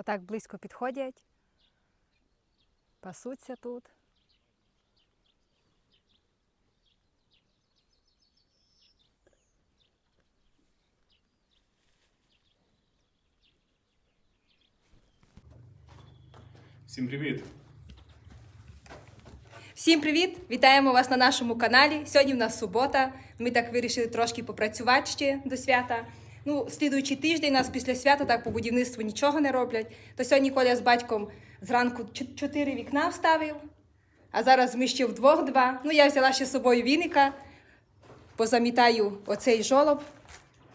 Отак близько підходять, пасуться тут. Всім привіт! Всім привіт! Вітаємо вас на нашому каналі. Сьогодні в нас субота. Ми так вирішили трошки попрацювати ще до свята. Ну, слідуючий тиждень нас після свята так по будівництву нічого не роблять. То сьогодні Коля з батьком зранку чотири вікна вставив, а зараз ми ще вдвох два. Ну, я взяла ще з собою віника, позамітаю оцей жолоб,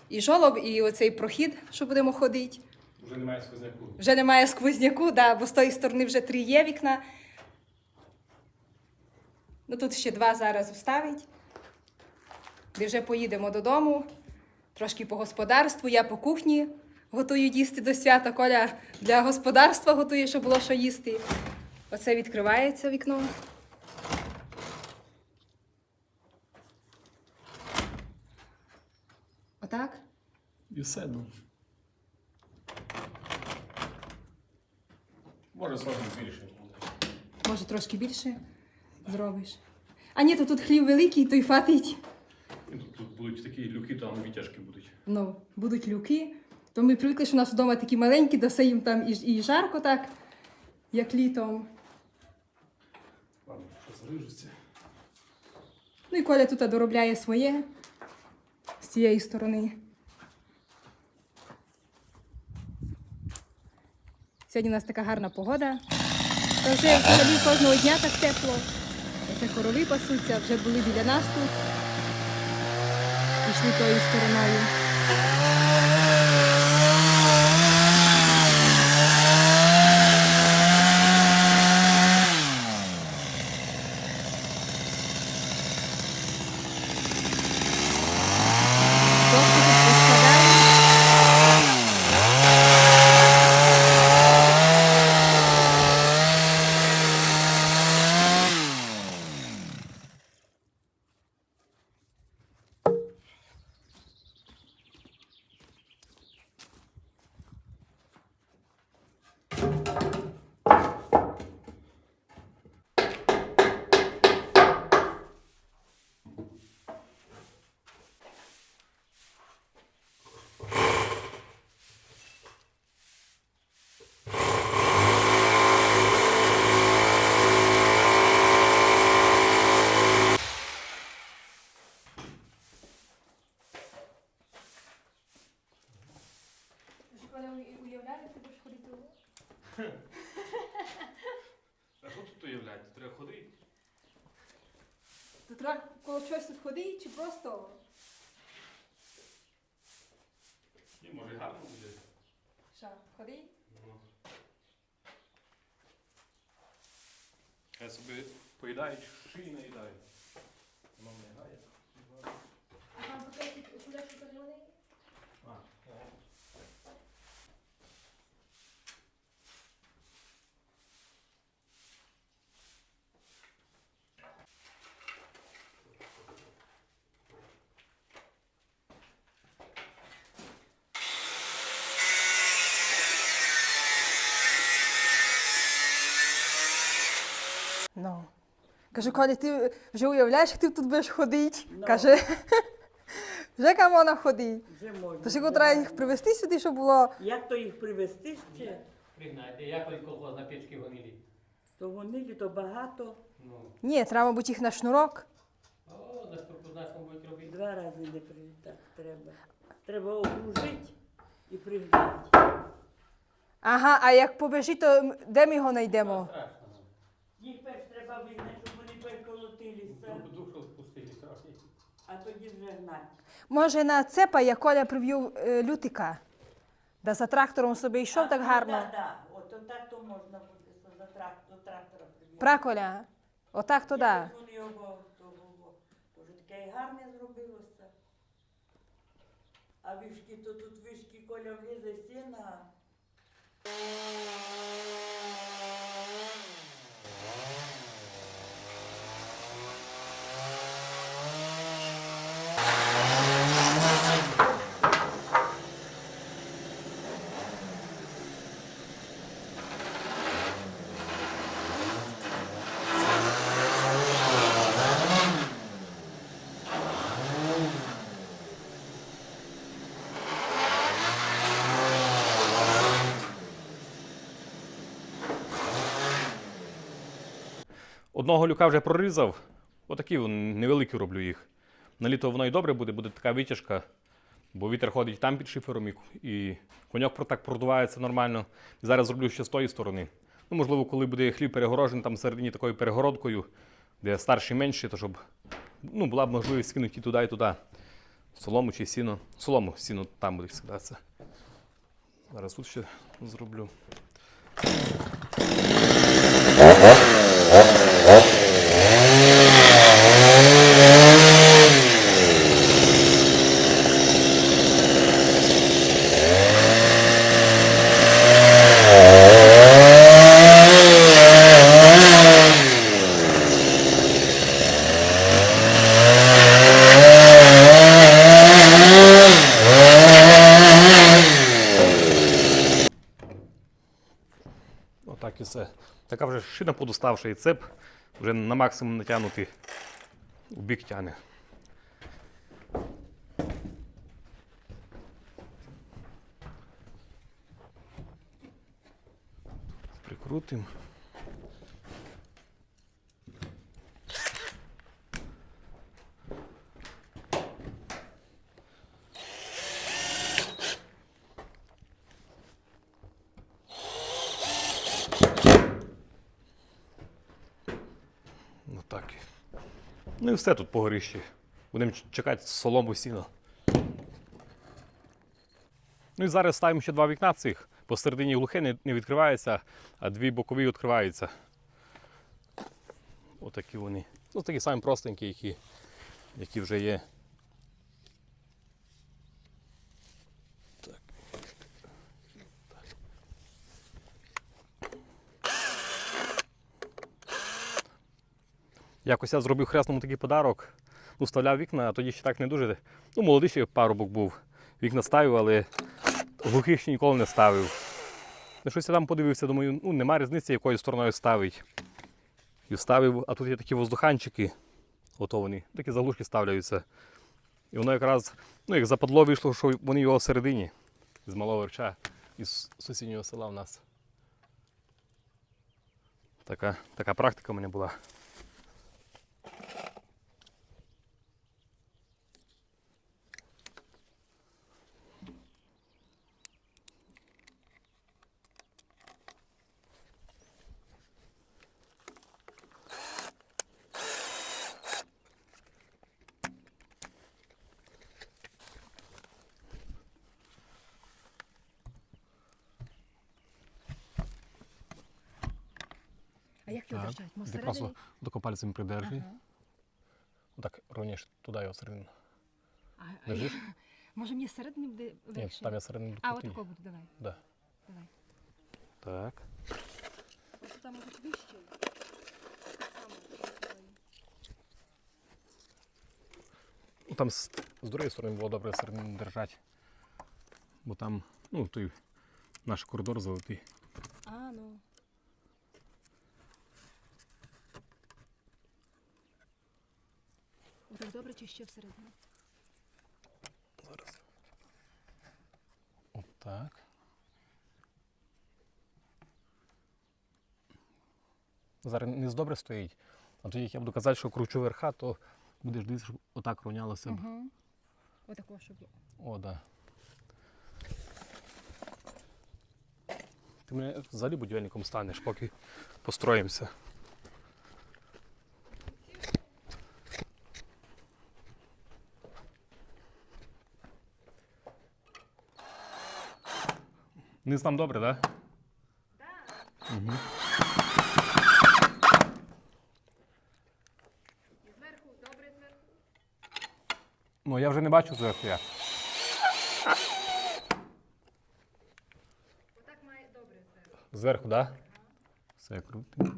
і жолоб, і оцей прохід, що будемо ходити. Вже немає сквозняку. Вже немає сквозняку, да, бо з тої сторони вже три є вікна. Ну тут ще два зараз вставить. Де вже поїдемо додому. Трошки по господарству, я по кухні готую їсти до свята. Коля для господарства готує, щоб було що їсти. Оце відкривається вікно. Отак. І все, ну. Може зробимо більше. Може, трошки більше зробиш. А ні, то тут хлів великий, то й фатить. І Тут, будуть такі люки, там витяжки будуть. ну, будуть люки. То ми привикли, що у нас вдома такі маленькі, даси їм там і, і жарко так, як літом. Ладно, що зарижуться. Ну і Коля тут доробляє своє з цієї сторони. Сьогодні у нас така гарна погода. То вже в селі кожного дня так тепло. Оце корови пасуться, вже були біля нас тут. Пішли тою стороною. А що тут уявляти? Треба ходити. Тут треба коло чогось тут ходити чи просто І може гарно буде. що, ходити? Ну. Хай собі поїдають, шиї наїдають. Воно не грає. А там куди куди що переливали? А, о. Ну. Кажу, Коля, ти вже уявляєш, як ти тут будеш ходити? Ну. Каже, вже камона ходить. Вже можна. Тож його треба їх привезти сюди, щоб було. Як то їх привезти ще? Пригнати, як колись колхоз на печки гонили. То гонили, то багато. Ну, Ні, треба, мабуть, їх на шнурок. о, на штуку знаєш, будуть робити. Два рази не привітати треба. Треба окружити і пригнати. Ага, а як побежить, то де ми його знайдемо? Страшно. Їх перш треба вигнати, щоб вони переколотилися, Душу, душу спустили трохи. А тоді вже гнати. Може, на цепа, як Коля привів е, лютика. Да за трактором собі йшов так гарно. Так, так. От отак то можна буде що за трак, до трактора прив'язати. Праколя. Отак то да. Якось Вони його то вже таке і гарне зробилося. А вишки, то тут вишки коля влізе сіна. Одного люка вже прорізав. Отакі невеликі роблю їх. На літо воно і добре буде, буде така витяжка, бо вітер ходить там під шифером, і, коньок так продувається нормально. Зараз зроблю ще з тої сторони. Ну, можливо, коли буде хліб перегорожений там всередині такою перегородкою, де старші менші, то щоб ну, була б можливість скинути і туди, і туди. Солому чи сіно. Солому, сіно там буде скидатися. Зараз тут ще зроблю. Отак і все. Така вже і цеп вже на максимум натягнутий у бік тяне. Прикрутим. Ну так. Ну і все тут по горищі. Будемо чекати солому сіно. Ну і зараз ставимо ще два вікна цих. Посередині глухе не, не відкривається, а дві бокові відкриваються. Отакі вони. Ну, такі самі простенькі, які, які вже є. Якось я зробив хресному такий подарок. Ну, вставляв вікна, а тоді ще так не дуже. Ну, молодий ще парубок був. Вікна ставив, але глухих ще ніколи не ставив. Ну, щось я там подивився, думаю, ну нема різниці, якою стороною ставить. І вставив, а тут є такі воздуханчики, ото вони, такі заглушки ставляються. І воно якраз, ну як западло вийшло, що вони його всередині, з малого верча, із сусіднього села в нас. Така, така практика в мене була. Як його держать? Мо Ти просто всередині? тако пальцем придержи. Ага. Отак ровніше туди його всередину. А, а я- Може мені всередині буде Ні, легше? там я всередину А, крутий. отако буде, давай. Да. давай. Так. Ось там може вище. Ну, там з, з другої сторони було добре всередину держати. Бо там, ну, той наш коридор золотий. А, ну. Так добре чи ще всередині? Зараз. Отак. Зараз не з добре стоїть. А тоді, як я буду казати, що кручу верха, то будеш дивитися, щоб отак рівнялося б. Угу. Отако, щоб... О, да. Ти мене взагалі будівельником станеш, поки построїмося. Низ там добре, так? Да? Угу. Зверху, добре зверху. Ну, я вже не бачу зверху як. Отак має добре зверху. Зверху, так? Да? Все круто.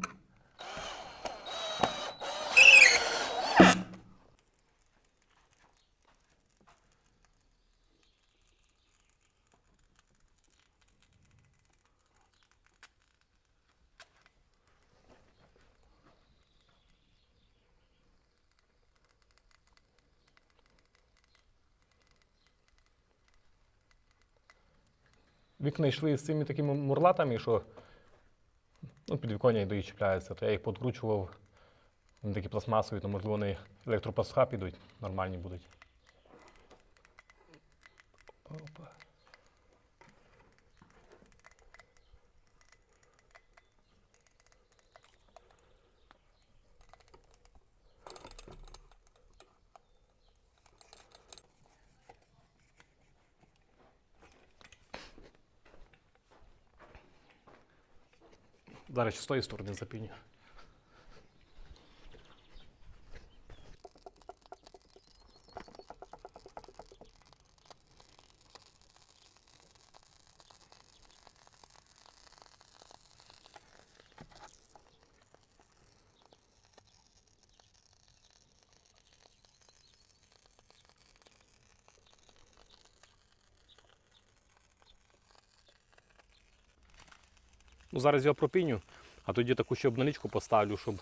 Вікна йшли з цими такими мурлатами, що ну, під віконня йдуть чіпляються, то я їх подкручував Вони такі пластмасові, то можливо вони електропасха підуть, нормальні будуть. Зараз з тої сторони запіню. Ну, зараз його пропіню, а тоді таку ще обналічку поставлю, щоб.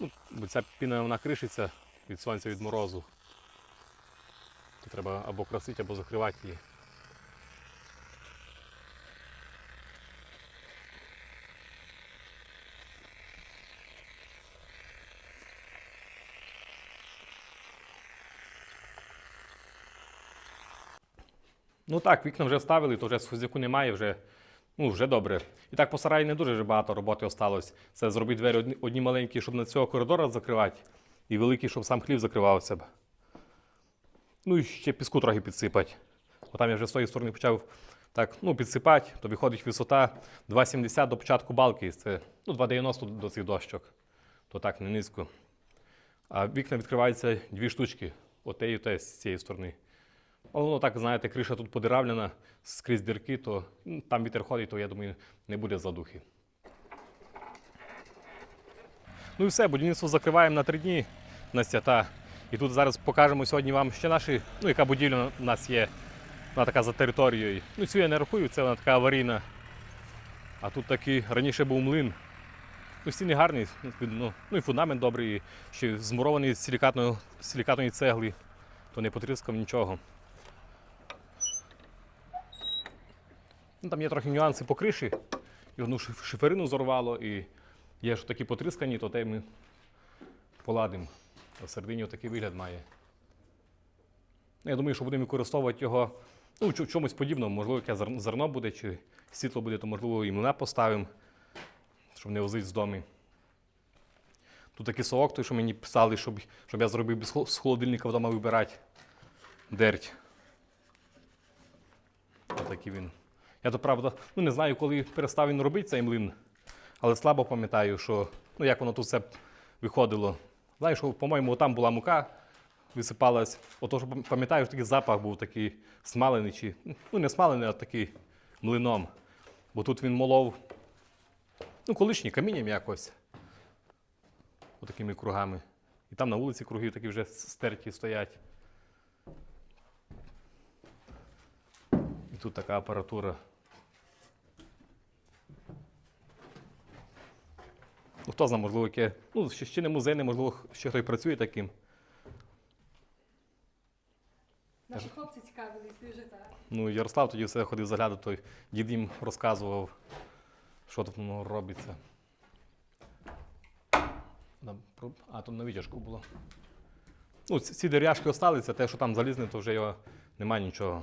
Ну, бо ця піна вона кришиться від сонця, від морозу. То треба або красити, або закривати її. Ну так, вікна вже вставили, то вже схозяку немає, вже, ну, вже добре. І так по сараї не дуже багато роботи осталось. Це зробити двері одні, одні маленькі, щоб на цього коридора закривати, і великі, щоб сам хлів закривався б. Ну і ще піску трохи підсипати. Бо там я вже з тої сторони почав так, ну, підсипати, то виходить висота 2,70 до початку балки. Це ну, 2,90 до цих дощок. То так, не низько. А вікна відкриваються дві штучки. Оте і те з цієї сторони. Воно так, знаєте, криша тут подиравлена скрізь дірки, то там вітер ходить, то я думаю, не буде задухи. Ну і все, будівництво закриваємо на три дні на свята. І тут зараз покажемо сьогодні вам ще наші, ну яка будівля у нас є. Вона така за територією. Ну, цю я не рахую, це вона така аварійна. А тут такий раніше був млин. Ну, стіни гарні, ну, ну і фундамент добрий, ще змурований з силікатної цегли, то не потріскав нічого. Ну, там є трохи нюанси по криші. І одну шиферину зорвало, і є ж такі потріскані, то те ми поладимо. А всередині такий вигляд має. Ну, Я думаю, що будемо використовувати його ну, в чомусь подібному. Можливо, яке зерно буде, чи світло буде, то можливо і млина поставимо, щоб не возити з дому. Тут такий совок, той, що мені писали, щоб, щоб я зробив без з холодильника вдома вибирати. Дерть. Отакий він. Я то правда, ну не знаю, коли перестав він робити цей млин, але слабо пам'ятаю, що ну як воно тут все виходило. Знаєш, по-моєму, там була мука, висипалась. Ото що пам'ятаю, що такий запах був такий смалений, чи ну не смалений, а такий млином. Бо тут він молов, ну, колишній камінням якось. Отакими кругами. І там на вулиці круги такі вже стерті стоять. І тут така апаратура. Ну, хто знає, можливо, яке. Ну, ще, ще не музейне, можливо, ще хтось працює таким. Наші хлопці цікавились дуже так. Ну, Ярослав тоді все ходив заглядати, той дід їм розказував, що тут воно робиться. А, тут на витяжку було. Ну, ці, дерев'яшки осталися, те, що там залізне, то вже його немає нічого.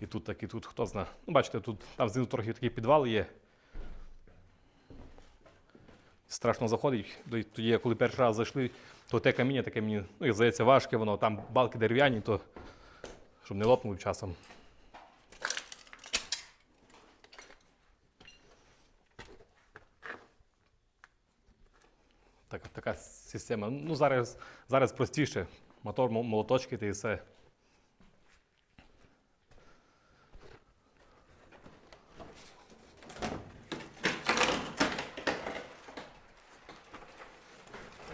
І тут так, і тут, хто знає. Ну, бачите, тут там знизу трохи такий підвал є. Страшно заходить. Тоді, коли перший раз зайшли, то те каміння таке мені, ну, здається, важке, воно там балки дерев'яні, то щоб не лопнули часом. Так, така система. Ну, зараз, зараз простіше. Мотор, молоточки та і все.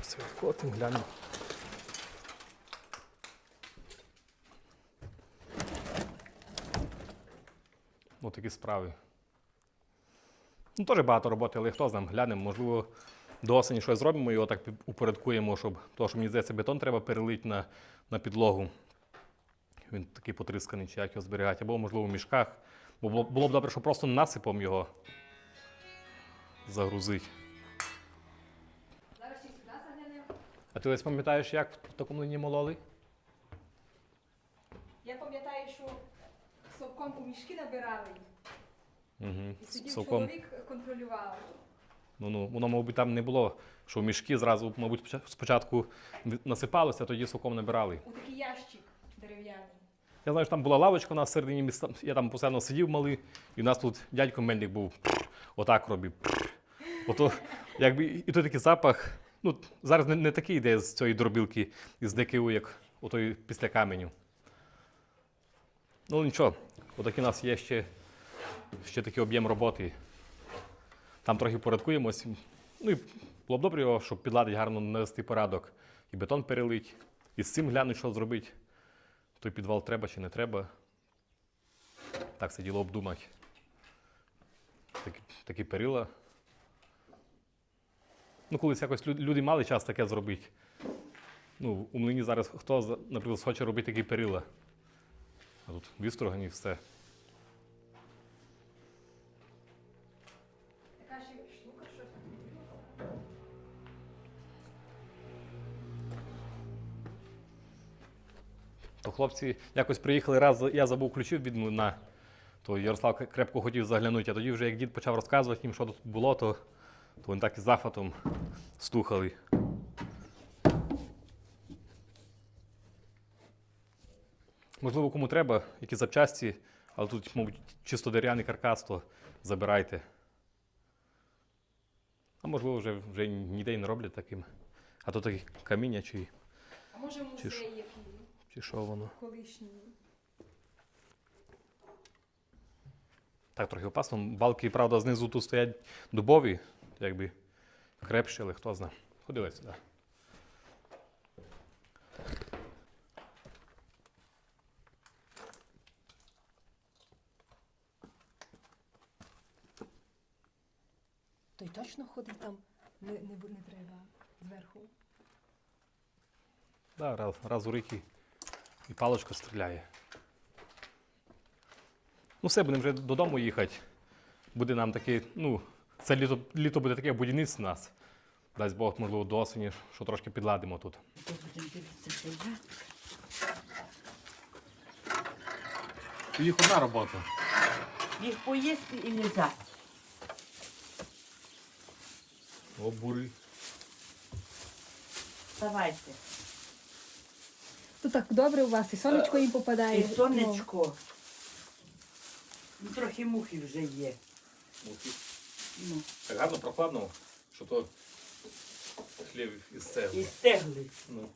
Все, відкотимо, глянемо. Ось такі справи. Ну, теж багато роботи, але хто знає, глянемо, можливо, до осені щось зробимо, його так упорядкуємо, щоб то, що мені здається, бетон треба перелити на, на підлогу. Він такий потрісканий, чи як його зберігати, або, можливо, в мішках. Бо було, б добре, щоб просто насипом його загрузити. Зараз А ти ось пам'ятаєш, як в такому лині мололи? Я пам'ятаю, що совком у мішки набирали, Угу. і сидів Цілком. чоловік контролював. Ну, ну, воно, мабуть, там не було, що в мішки зразу, мабуть, споча- спочатку насипалося, а тоді соком набирали. У такий ящик дерев'яний. Я знаю, що там була лавочка у нас всередині міста. Я там постійно сидів малий, і у нас тут дядько Мельник був. Отак робив. Ото, якби, і той такий запах. Ну, зараз не, не такий йде з цієї дробілки із ДКУ, як отой після каменю. Ну нічого, отакий у нас є ще, ще такий об'єм роботи. Там трохи порядкуємось. Ну і було б добре щоб підладити гарно навести порядок. І бетон перелить, і з цим глянуть, що зробити. Той підвал треба чи не треба. Так це діло обдумати. Такі, такі перила. Ну, колись якось люди мали час таке зробити. Ну, у млині зараз хто, наприклад, хоче робити такі перила. А тут вістрогані все. Така ще штука, щось. То хлопці якось приїхали раз, я забув ключів від млина. То Ярослав крепко хотів заглянути, а тоді вже як дід почав розказувати їм, що тут було, то, то вони так із захватом слухали. Можливо, кому треба, які запчасті, але тут, мабуть, чисто дерев'яний каркас, то забирайте. А можливо, вже, вже ніде й не роблять таким. А то такі каміння чи, А може Чи ж- який чи що воно. колишній. Так, трохи опасно. Балки, правда, знизу тут стоять дубові, якби крепші, але хто знає. Ходили сюди. Той точно ходить там, не, не, не треба зверху. Да, раз, раз у рік і, і паличка стріляє. Ну, все, будемо вже додому їхати. Буде нам таке, ну, це літо, літо буде таке будівництво у нас. Дасть Бог, можливо, до осені, що трошки підладимо тут. То будемо дивитися. Їх одна робота. Їх поїсти і лежати. О, бури. Вставайте. Тут так добре у вас, і сонечко їм попадає. І сонечко. Ну, трохи мухи вже є. Ну, Так гарно прохладно, що то хлів із і цегли. стегли. Ну.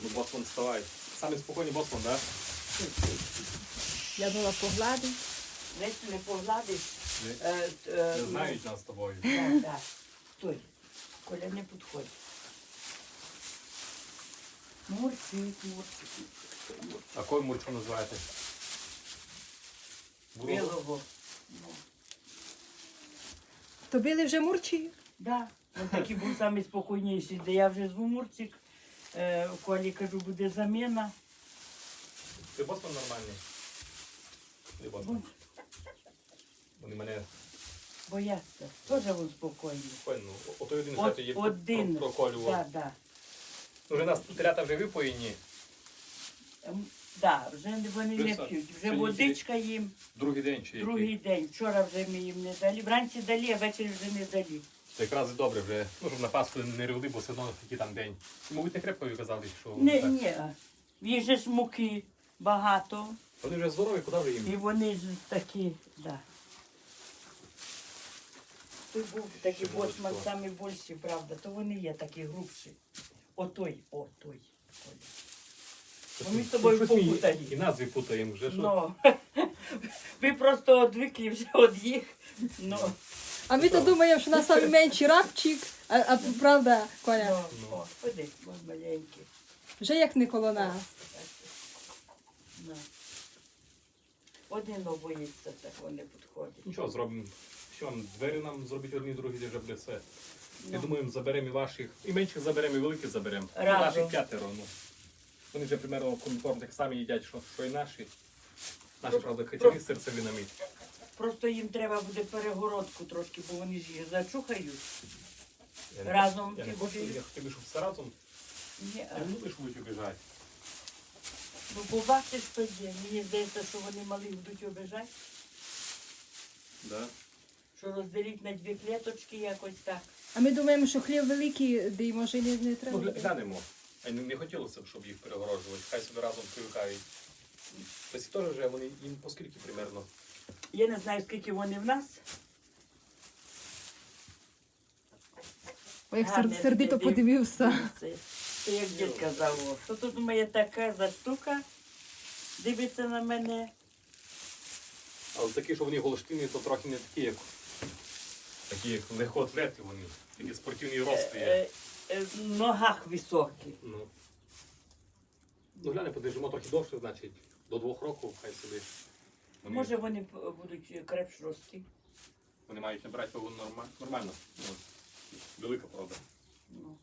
Ну, Босман, вставай. Самий спокійний Босман, так? Я думала поглади. Десь не погладиш. Не- Е, е, Не знають нас з тобою. Так, так. Стой. Коля, не підходь. Мурчик, мурчик. А кой мурчо називаєте? Білого. Ну, То били вже мурчі? да. Він такий був самий спокійніший, де я вже зву Мурчик. Е, Колі кажу, буде заміна. Ти Босман нормальний? Ти Босман. Вони мене Бояться. Теж він спокійний. спокійно. Ото один От, є один. проколював. Да, да. Ну, вже нас тут телята вже випоїні. Ем, Да, вже вони не п'ють. Вже водичка їм Другий день чи другий який. день. Вчора вже ми їм не дали. Вранці дали, а ввечері вже не дали. Це якраз і добре вже. Ну, щоб на Пасху не ревли, бо все одно який там день. Мабуть, не крепко казали, що Не, так. ні. Їх же ж муки багато. Вони вже здорові, куди вже їм? І вони ж такі, да. Той був такий Ще більший, правда, то вони є такі грубші. Отой, о, той. Коля. Це Ми з тобою щось ми попутали. І назви путаємо вже. Що? Ну, ви просто одвикли вже від їх. Ну, А ми то думаємо, що нас самий менший рабчик, а, а правда, Коля, ну, о, ходи, мой маленький. вже як не коло нас. Ну. Один боїться, так вони підходять. Нічого, зробимо. Що вам, двері нам зробити одні, другі, де вже буде все. Я Ну. думаю, заберемо і ваших, і менших заберемо, і великих заберемо. І Разом. Наших п'ятеро. Ну. Вони вже примерно комікорм так самі їдять, що, що і наші. Наші, правда, хотіли з серцевинами. Просто їм треба буде перегородку трошки, бо вони ж її зачухають. Я не- Разом Я не хочу, я хотів би, щоб все разом. Ні, Я не люблю, будуть обіжати. Ну, побачиш тоді. Мені здається, що вони мали будуть обижати, Да. що розділіть на дві клеточки якось так. А ми думаємо, що хліб великий, де й може не, не Ну, треба. гля- глянемо. А не, не хотілося б, щоб їх перегороджувати. Хай собі разом привикають. Тобто теж вже вони їм по скільки примерно. Я не знаю, скільки вони в нас. Ой, як Гарне сер- сердито подивився. Це, це як дід казав, о, що тут у мене така за штука, дивиться на мене. Але такі, що вони голштини, то трохи не такі, як такі, як легкоатлети вони. Такі спортивні рости є. Е, е, в ногах високі. Ну. Ну, гляне, подержимо трохи довше, значить, до двох років, хай собі. Вони, Може вони п- будуть крепш рости. вони мають набрати вагу норма, нормально. Ну, велика правда. Ну.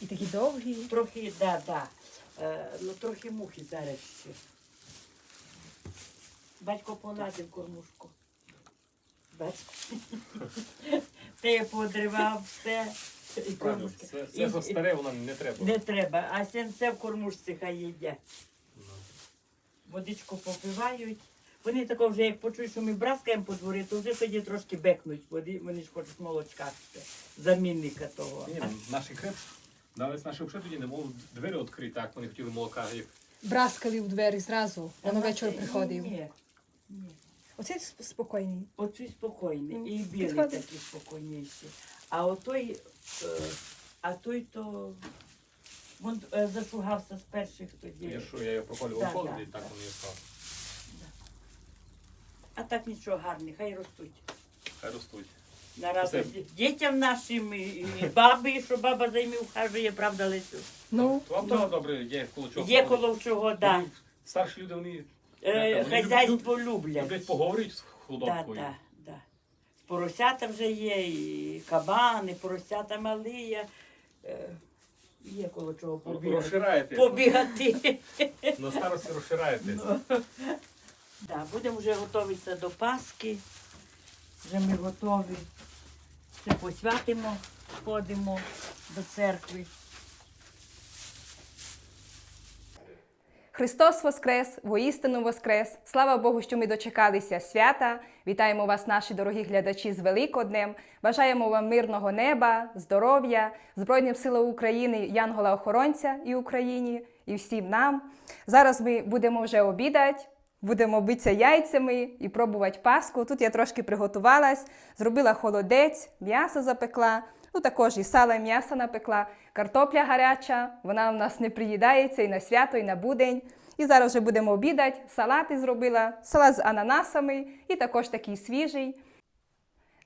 І такі довгі. Трохи, да, да. Е, ну трохи мухи зараз ще. Батько полазив кормушку. Батько. Ти подривав все. І Правильно, кормушки. все, І- все, старе, воно не треба. Не треба, а сенце в кормушці хай їдять. Ну. Водичку попивають. Вони тако вже як почують, що ми браскаємо по дворі, то вже тоді трошки бекнуть. Вони, вони ж хочуть молочка ще, замінника того. Ні, наші креп, навіть наші взагалі тоді не можуть двері відкрити, так вони хотіли молока, як Браскали в двері зразу. А Воно вечір приходив. Ні, ні. Оцей спокійний. Оцей спокійний. Ну, І білий підходить. такий спокійніший. А отой, е, а той то він е, зашугався з перших тоді. я що я його Да, проколював да, і так да. воно і став. А так нічого гарний, хай ростуть. Хай ростуть. На радость Це- дітям нашим і, і бабі, що баба за ними ухажує, правда, Лесю? Ну, вам Ну, теж добре є коло чого. Є ходити. коло чого, да. Старші люди, вони Е, як вони хазяйство люблять люблять. поговорити з худобкою. да, да. Поросята вже є, і кабани, поросята малі. є. Е, Є коло чого побігати. Розшираєте. побігати. На старості розшираєте. Да, будемо вже готуватися до Пасхи. Вже ми готові. Ще посвятимо, ходимо до церкви. Христос Воскрес, воістину Воскрес! Слава Богу, що ми дочекалися свята. Вітаємо вас, наші дорогі глядачі, з Великоднем. Бажаємо вам мирного неба, здоров'я, Збройним силам України, Янгола-охоронця і Україні, і всім нам. Зараз ми будемо вже обідати. Будемо битися яйцями і пробувати паску. Тут я трошки приготувалась, зробила холодець, м'ясо запекла, ну також і сала, і м'ясо напекла, картопля гаряча, вона в нас не приїдається і на свято, і на будень. І зараз вже будемо обідати. Салати зробила, салат з ананасами і також такий свіжий.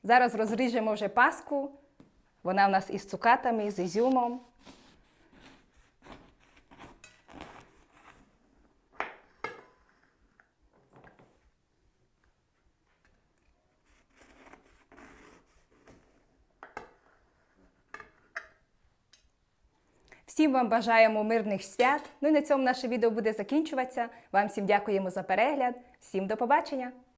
Зараз розріжемо вже паску. Вона в нас із цукатами, з ізюмом. Всім вам бажаємо мирних свят. Ну і на цьому наше відео буде закінчуватися. Вам всім дякуємо за перегляд. Всім до побачення!